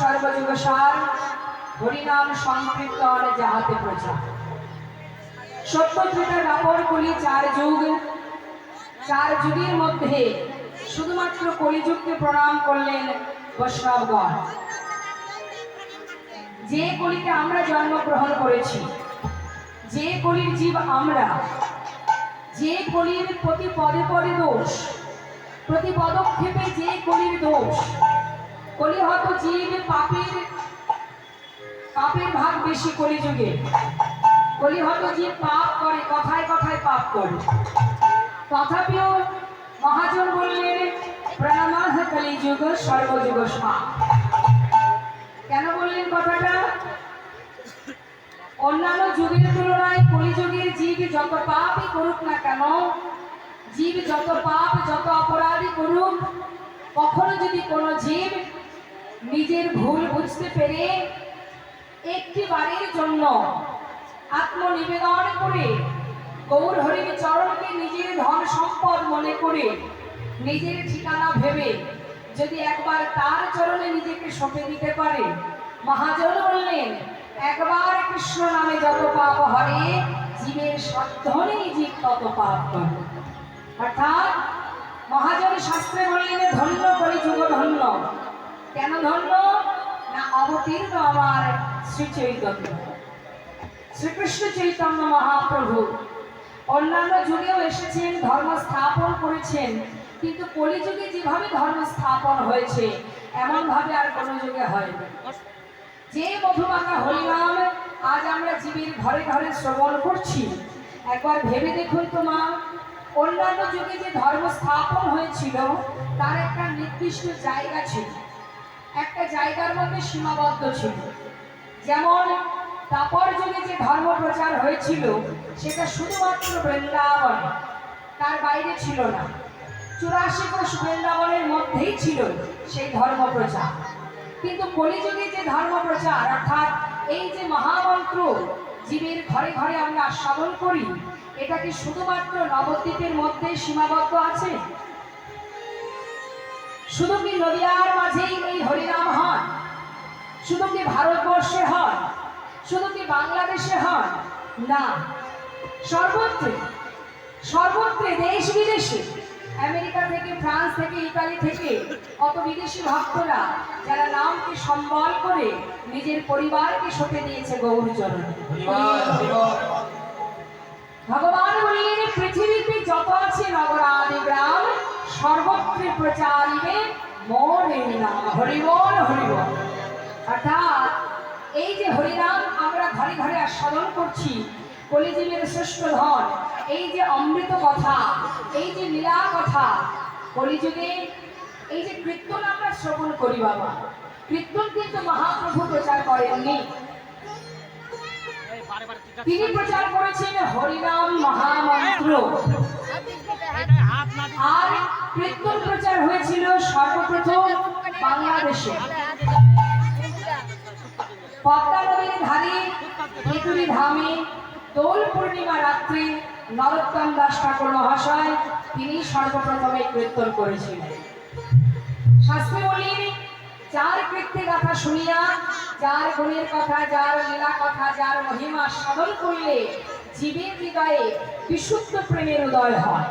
সর্বযুগ সার, হরিনাম সংকীর্তন যাহাতে প্রচার। সত্য ত্রিতা কাপড় কলি চার যুগ, চার যুগের মধ্যে শুধুমাত্র কলিযুগকে প্রণাম করলেন বৈষ্ণবগণ। যে কলিতে আমরা জন্মগ্রহণ করেছি, যে কলির জীব আমরা, যে কলির প্রতি পদে পদে দোষ, প্রতি পদক্ষেপে যে কলির দোষ কলি হয়তো জীব পাপের পাপের ভাগ বেশি কলিযুগে। কলি হয়তো জীব পাপ করে, কথায় কথায় পাপ করে। তথাপিও মহাজন বললেন প্রণামাহ কলিযুগ সর্বযুগ স্মা কেন বললেন কথাটা? অন্যান্য যুগের তুলনায় কলিযুগের জীব যত পাপই করুক না কেন, জীব যত পাপ, যত অপরাধী করুক, কখনো যদি কোনো জীব নিজের ভুল বুঝতে পেরে একটি বারের জন্য আত্মনিবেদন করে গৌর হরির চরণকে নিজের ধন সম্পদ মনে করে নিজের ঠিকানা ভেবে যদি একবার তার চরণে নিজেকে সঁপে দিতে পারে, মহাজন বললেন, একবার কৃষ্ণ নামে যত পাপ হরে, জীবের সাধ্যনেই জীব তত পাপ করে। অর্থাৎ মহাজন শাস্ত্রে বললেন, ধন্য করি যুগ ধন্য কেন ধন্য না অবতীর্ণ আমার শ্রী চৈতন্য। শ্রীকৃষ্ণ চৈতন্য মহাপ্রভু। অন্যান্য যুগেও এসেছেন, ধর্ম স্থাপন করেছেন, কিন্তু কলিযুগে যেভাবে ধর্ম স্থাপন হয়েছে এমন ভাবে আর কোনো যুগে হয়নি। যে মধুমাখা হরিনাম আজ আমরা জীবের ঘরে ঘরে শ্রবণ করছি, একবার ভেবে দেখুন তো মা, অন্যান্য যুগে যে ধর্ম স্থাপন হয়েছিল, তার একটা নির্দিষ্ট জায়গা ছিল। একটা জায়গার মধ্যে সীমাবদ্ধ ছিল। যেমন তাপর যুগে যে ধর্ম প্রচার হয়েছিল, সেটা শুধুমাত্র বৃন্দাবন, তার বাইরে ছিল না। চুরাশি কোষ বৃন্দাবনের মধ্যেই ছিল সেই ধর্ম প্রচার। কিন্তু কলিযুগে যে ধর্ম প্রচার, অর্থাৎ এই যে মহামন্ত্র, জীবের ঘরে ঘরে আমরা আস্বাদন করি, এটা কি শুধুমাত্র নবদ্বীপের মধ্যে সীমাবদ্ধ আছে? শুধু কি নদিয়ার মাঝেই এই হরিনাম হয়। শুধু কি ভারতবর্ষে হয় শুধু কি বাংলাদেশে হয়। না সর্বত্র সর্বত্র দেশ বিদেশে আমেরিকা থেকে ফ্রান্স থেকে ইতালি থেকে কত বিদেশি ভক্তরা যারা নামকে সম্বল করে নিজের পরিবারকে সঁপে দিয়েছে গৌরচরণ ভগবান বললেন পৃথিবীতে যত আছে নগরাদি গ্রাম সর্বত্র প্রচারিবে মনে নাম। হরিবল হরিবল। অর্থাৎ এই যে হরিনাম আমরা ঘরে ঘরে আস্বাদন করছি কলিজীবের শ্রেষ্ঠ ধন এই যে অমৃত কথা এই যে লীলা কথা কলিযুগে এই যে কীর্তন আমরা শ্রবণ করি বাবা। কীর্তন কিন্তু মহাপ্রভু প্রচার করেননি। তিনি প্রচার করেছেন হরিনাম মহামন্ত্র। আর কীর্তন প্রচার হয়েছিল সর্বপ্রথম বাংলাদেশে। পদ্মা নদীর ধারে ধামে, দোল পূর্ণিমা রাত্রে নরোত্তম দাস ঠাকুর মহাশয় তিনি সর্বপ্রথমে কীর্তন করেছিলেন। শাস্ত্রে বলেন, যার কথা শুনিয়া, যার গুণের কথা, যার লীলা কথা, যার মহিমা সাধন করলে জীবের হৃদয়ে বিশুদ্ধ প্রেমের উদয় হয়।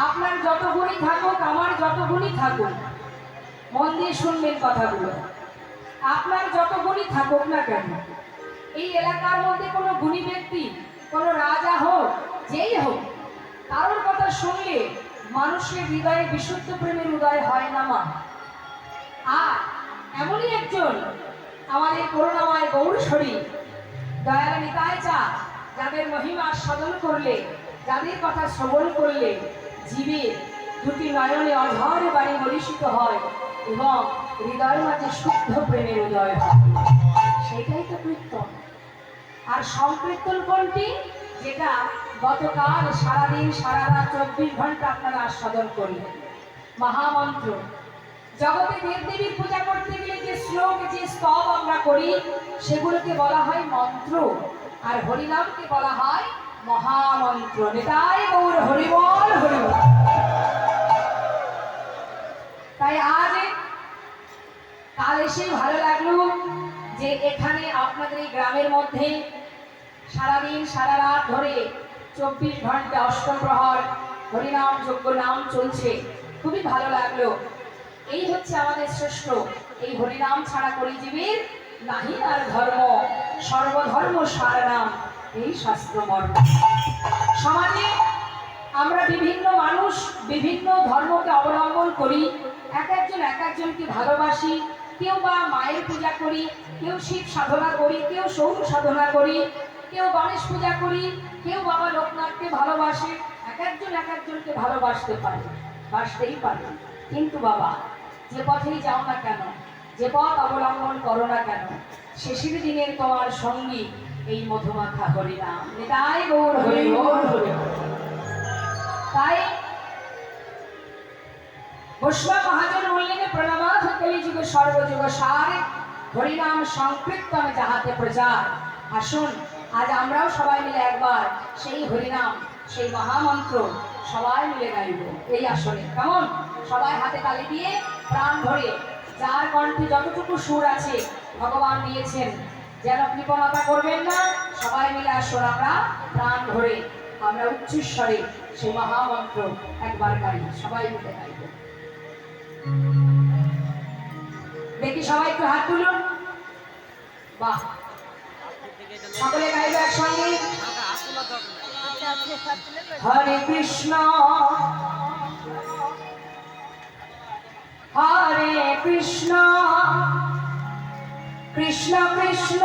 আপনার যত গুণই থাকুক, আমার যত গুণই থাকুক, মন দিয়ে শুনবেন কথাগুলো। আপনার যত গুণই থাকুক না কেন, এই এলাকার মধ্যে কোনো গুণী ব্যক্তি, কোনো রাজা হোক, যেই হোক, কারোর কথা শুনলে মানুষের হৃদয়ে বিশুদ্ধ প্রেমের উদয় হয় না মা। আর এমনই একজন আমাদের করুণাময় গৌরশ্বরী দয়াল নিতাই চা, যাদের মহিমা সাধন করলে, যাদের কথা শ্রবণ করলে জীবের দুটি নয়নে অঝরে বাড়ি বলিষ্ঠিত হয় এবং হৃদয়ের মাঝে শুদ্ধ প্রেমের উদয় হয়। সেটাই তো কীর্তন। আর সংকীর্তন কোনটি? যেটা গতকাল সারাদিন সারা রাত চব্বিশ ঘণ্টা আপনারা আস্বাদন করলেন। মহামন্ত্র। জগতে দেবদেবীর পূজা করতে গেলে যে শ্লোক, যে স্তব আমরা করি, সেগুলোকে বলা হয় মন্ত্র। আর হরিনামকে বলা হয় মহামন্ত্র। নেতাই গৌর, হরিবল হরিবল। তাই আজ কাল এসে ভালো লাগল যে এখানে আপনাদের এই গ্রামের মধ্যে সারাদিন, সারা রাত ধরে চব্বিশ ঘণ্টা অষ্টপ্রহর হরিনাম, যজ্ঞ নাম চলছে। খুবই ভালো লাগল। এই হচ্ছে আমাদের শ্রেষ্ঠ। এই হরিনাম ছাড়া কলিজীবীর নাহি আর ধর্ম। সর্বধর্ম সার নাম এই শাস্ত্র মর্ম। সমাজে আমরা বিভিন্ন মানুষ বিভিন্ন ধর্মকে অবলম্বন করি, এক একজন এক একজনকে ভালোবাসি, কেউ বা মায়ের পূজা করি, কেউ শিব সাধনা করি, কেউ সৌর সাধনা করি, কেউ গণেশ পূজা করি, কেউ বাবা লোকনাথকে ভালোবাসে, এক একজন এক একজনকে ভালোবাসতে পারে, বাসতেই পারে। কিন্তু বাবা, যে পথেই যাও না কেন, যে পথ অবলম্বন করো না কেন, শেষের দিনের তোমার সঙ্গী এই মধুমাখা হরিনাম গৌর হরি তাই বৈষ্ণব মহাজন প্রণবাধ সর্বযুগ সার। হরিনাম সংকীর্তন যাহাতে প্রচার। আসুন আজ আমরাও সবাই মিলে একবার সেই হরিনাম সেই মহামন্ত্র সবাই মিলে গাইব এই আসনে। কেমন? সবাই হাতে তালি দিয়ে প্রাণ ভরে যার কণ্ঠে যতটুকু সুর আছে ভগবান দিয়েছেন। যেন কৃপণতা করবেন না, সবাই মিলে আসুন আমরা প্রাণ ভরে, আমরা উচ্চস্বরে সেই মহামন্ত্র একবার গাই, সবাই মিলে গাইব দেখি সবাই একটু হাত তুলুন। বাহ। সকলে গাইবে একসঙ্গে? হরে কৃষ্ণ। হরে কৃষ্ণ। কৃষ্ণ কৃষ্ণ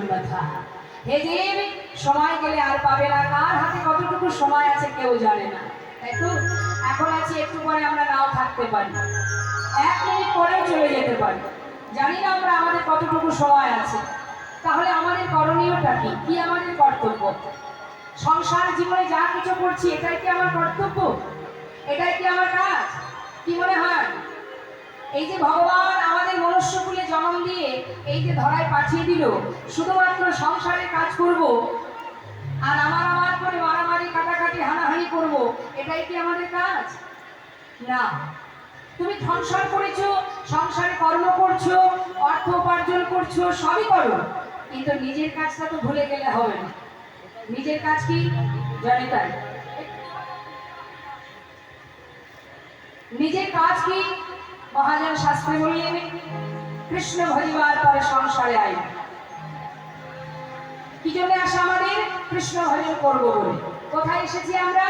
দেব, সময় গেলে আর পাবে না। কার হাতে কতটুকু সময় আছে কেউ জানে না। তাই তো, এখন আছে, একটু পরে আমরা নাও থাকতে পারি। এক মিনিট পরেও চলে যেতে পারি। জানি না আমরা আমাদের কতটুকু সময় আছে। তাহলে আমাদের করণীয়টা কি? কি আমাদের কর্তব্য? সংসার জীবনে যা কিছু করছি, এটাই কি আমার কর্তব্য? এটাই কি আমার কাজ? কি মনে হয়? এই যে ভগবান আমাদের মনুষ্যকুলে জন্ম দিয়ে এই যে ধরায় পাঠিয়ে দিল, শুধুমাত্র সংসারে কাজ করব আর আমার আমার করে মারামারি, কাটাকাটি, হানাহানি করব, এটাই কি আমাদের কাজ? না। তুমি সংসার করেছ, সংসারে কর্ম করছ, অর্থ উপার্জন করছ, সবই করো। কিন্তু নিজের কাজটা তো ভুলে গেলে হবে না। নিজের কাজ কি? জানে তাই। নিজের কাজ কি? মহাজন শাস্ত্রী বললেন কৃষ্ণ ভরিবার পরে সংসারে আই কি জন্য আসা আমাদের কৃষ্ণ ভজন করব বলে? কোথায় এসেছি আমরা?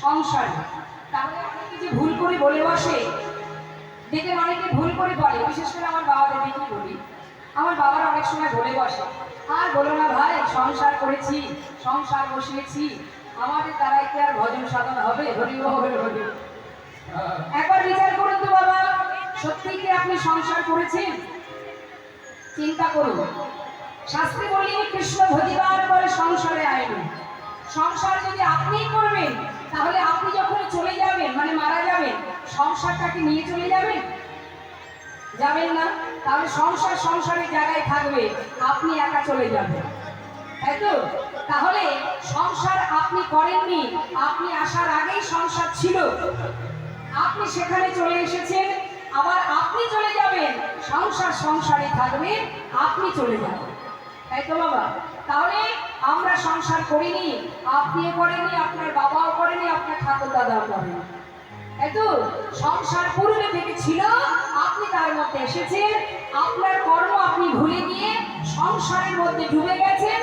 সংসারে। তাহলে অনেকে যে ভুল করে বলে বসে? দেখে অনেকে ভুল করে বলে, বিশেষ করে আমার বাবা বাবাদের দেখি বলি আমার বাবারা অনেক সময় বলে বসে, আর বলো না ভাই, সংসার করেছি, সংসার বসিয়েছি। আমাদের দ্বারাই কি আর ভজন সাধন হবে? হরি হরি বল। একবার বিচার করুন তো বাবা, সত্যি কি আপনি সংসার করেছেন? চিন্তা করুন। শাস্ত্রী বললেন কৃষ্ণ ভজিবার পরে সংসারে আইন। সংসার যদি আপনিই করবেন, তাহলে আপনি যখন চলে যাবেন মানে মারা যাবেন, সংসারটাকে নিয়ে চলে যাবেন? যাবেন না? তাহলে সংসার সংসারের জায়গায় থাকবে, আপনি একা চলে যাবেন। তাই তো? তাহলে সংসার আপনি করেননি, আপনি আসার আগেই সংসার ছিল। আপনি সেখানে চলে এসেছেন, আবার আপনি চলে যাবেন, সংসার সংসারে থাকবে, আপনি চলে যাবেন। তাই তো বাবা? তাহলে আমরা সংসার করিনি আপনিও করেনি আপনার বাবাও করেনি আপনার ঠাকুর দাদাও করেনি তাই তো? সংসার পূর্বে থেকে ছিল, আপনি তার মধ্যে এসেছেন, আপনার কর্ম আপনি ভুলে গিয়ে সংসারের মধ্যে ডুবে গেছেন,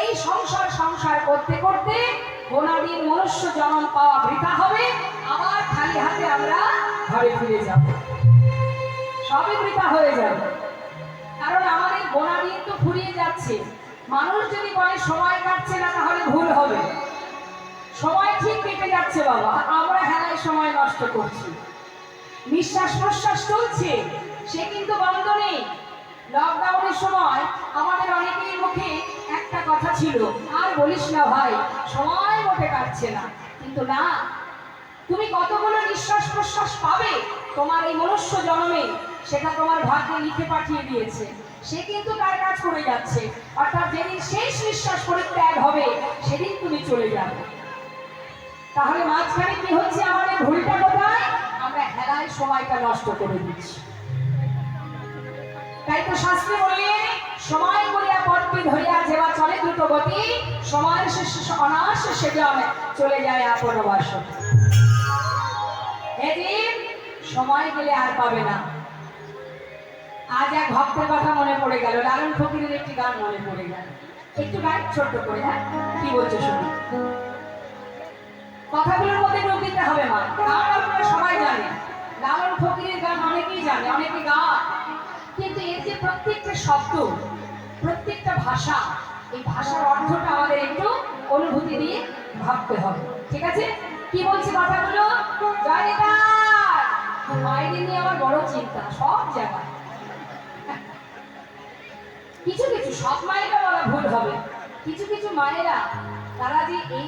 এই সংসার সংসার করতে করতে গোনাদির মনুষ্য জন্ম পাওয়া বৃথা হবে, আবার খালি হাতে আমরা ঘরে ফিরে যাব। সবই বৃথা হয়ে যাবে। কারণ আমাদের গোনাদিন তো ফুরিয়ে যাচ্ছে। মানুষ যদি বলে, সময় কাটছে না, তাহলে ভুল হবে। সময় ঠিক কেটে যাচ্ছে, বাবা। আমরা হেলায় সময় নষ্ট করছি। নিঃশ্বাস প্রশ্বাস চলছে, সে কিন্তু বন্ধ নেই। লকডাউনের সময় আমাদের অনেকের মুখে একটা কথা ছিল, আর বলিস না ভাই, সময় মোটে কাটছে না। কিন্তু না, তুমি কতগুলো নিঃশ্বাস প্রশ্বাস পাবে তোমার এই মনুষ্য জন্মে, সেটা তোমার ভাগ্যে লিখে পাঠিয়ে দিয়েছে। সে কিন্তু তার কাজ করে যাচ্ছে। অর্থাৎ যেদিন শেষ নিঃশ্বাস পরিত্যাগ হবে, সেদিন তুমি চলে যাবে। তাহলে মাঝখানে কি হচ্ছে? আমাদের ভুলটা কোথায়? আমরা হেলায় সময়টা নষ্ট করে দিচ্ছি। তাই তো শাস্ত্রে বলে সময় করিয়া পথকে ধরিয়া গতি সময় শেষে অনায়াসে সে যেন চলে যায় আপন বাস এদিন সময় গেলে আর পাবে না। আজ এক ভক্তের কথা মনে পড়ে গেল, লালন ফকিরের একটি গান মনে পড়ে গেল। একটু গান ছোট্ট করে হ্যাঁ? কি বলছো শুনুন কথাগুলোর মধ্যে যোগ দিতে হবে মা। গান আপনারা সবাই জানেন, লালন ফকিরের গান অনেকেই জানে, অনেকে গান। কিন্তু এর যে প্রত্যেকটা শব্দ, প্রত্যেকটা ভাষা এই ভাষার অর্থটা আমাদের একটু অনুভূতি দিয়ে ভাবতে হবে। ঠিক আছে? কি বলছি কথাগুলো? জয় নিতাই। মায়েদের নিয়ে আমার বড় চিন্তা, সব জায়গায়। কিছু কিছু সব মায়েরা বলা ভুল হবে। কিছু কিছু মায়েরা, তারা যে এই